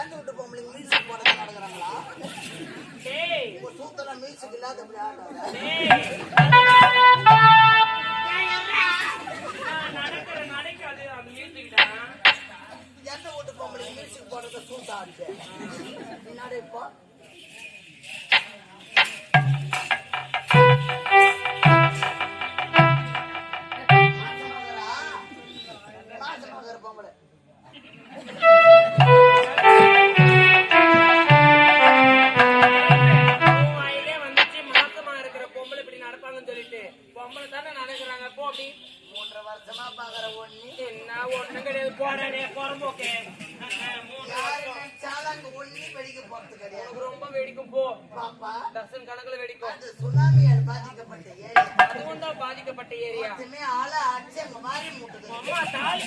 என்ன விட்டு பொம்பளைங்க மியூசிக் போடுறது நடக்குறாங்களா டேய் உங்க சூத்தல வருஷமா பாக்குற ஒண்ணு. என்ன ஒண்ணும் கிடையாது. போறானே புறம்போக்கே ஒண்ணு ரொம்ப வெடிக்கும் போ. பாப்பா டசன் கணக்குல வெடிக்கும். அது சுனாமியால் பாதிக்கப்பட்ட ஏரியா. அதுவும் தான் பாதிக்கப்பட்ட ஏரியா. ஆளை அடிச்சு அங்க மாறி மூட்டுது. அம்மா தாய்.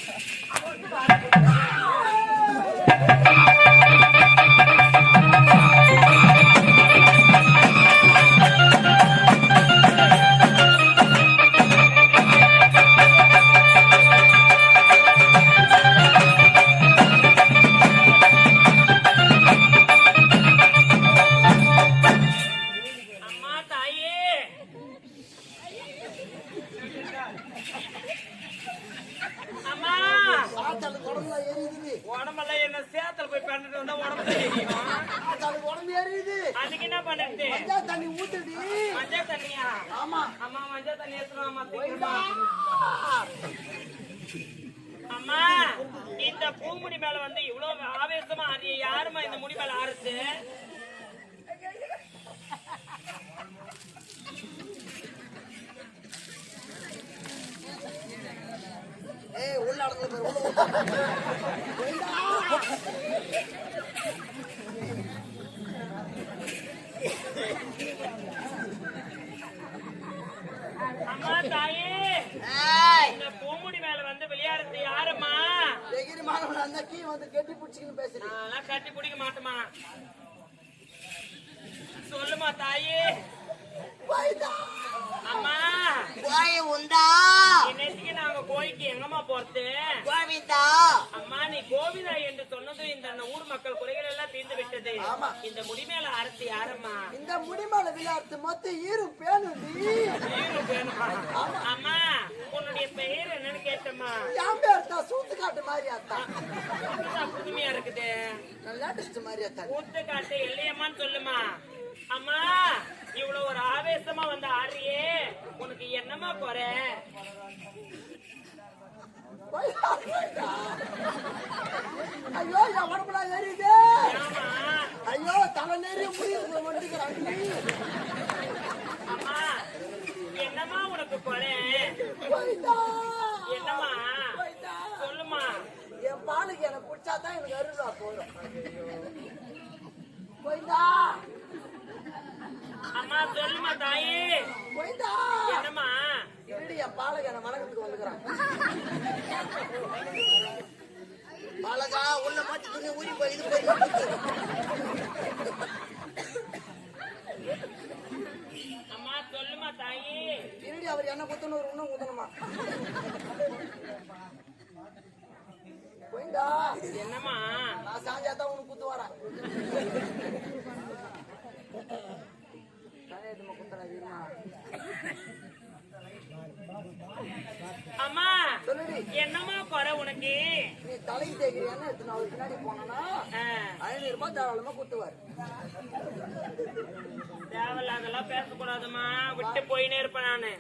எரியுது உடம்பெல்லாம் என்ன சேத்துல போய் பண்ணிட்டு வந்தா உடம்பு எரியுது அதுக்கு என்ன மஞ்சா தண்ணி ஊத்துடி மஞ்சள் தண்ணியா? ஆமா. அம்மா மஞ்சள் தண்ணி வாம்மா சீக்கிரமா. அம்மா இந்த பூமுடி மேல வந்து இவ்வளவு ஆவேசமா ஆறிய யாருமா இந்த முடி மேல ஆறுது ஏய் உள்ள அடங்கல பாரு உள்ள அம்மா தாயே ஏய் இந்த பூமுடி மேல வந்து விளையாடுறது யாரும்மா எகிரி மாணவன் அந்த கீ வந்து கெட்டி பிடிக்க மாட்டேமா சொல்லுமா தாயே. அம்மா. உண்டா. கோவிதா என்று சொன்னது இந்த ஊர் மக்கள் குறைகள் எல்லாம் தீர்ந்து விட்டது. இந்த முடி மேல அரசு யாரம்மா? இந்த முடிமால விளையாட்டு மொத்த ஈரும் வேணுமா? அம்மா உன்னுடைய பெயர் என்னன்னு கேட்டம்மா. என் பேர் தான் சூத்து காட்டு மாதிரி அத்தா இதுதான் புதுமையா இருக்குது. லேட்டஸ்ட் மாதிரி அத்தா ஊத்து காட்டு எல்லையம்மான்னு சொல்லுமா. அம்மா இவ்வளவு ஒரு ஆவேசமா வந்து ஆடுறியே உனக்கு என்னம்மா குறை? தலை நிறைய அம்மா என்னம்மா உனக்கு குறை போய்டா என்னம்மா போய்டா சொல்லுமா என் பாலுக்கு எனக்கு பிடிச்சாதான் எனக்கு அருளா போதும் போய்டா அம்மா சொல்லுமா தாயே போய்டா என்னம்மா இருடி என் பாலக என்ன வணக்கத்துக்கு வந்துக்கிறான் பாலகா உள்ள மாட்டி துணி ஊறி போய் இது போய் அம்மா இருடி அவர் என்ன குத்தணும் ஒரு இன்னும் குத்தணுமா? போய்டா என்னம்மா? நான் சாஞ்சா தான் உனக்கு குத்து வரேன். அம்மா என்னம்மா குறை உனக்கு? நீ தலைக்கு அவருக்கு பின்னாடி போனேன்னா? ஆ, ஐநூறு ரூபாய் தாராளமா குத்துவார் தேவையில்லாதெல்லாம் பேசக்கூடாதும்மா. விட்டு போயினே இருப்பேன் நானு.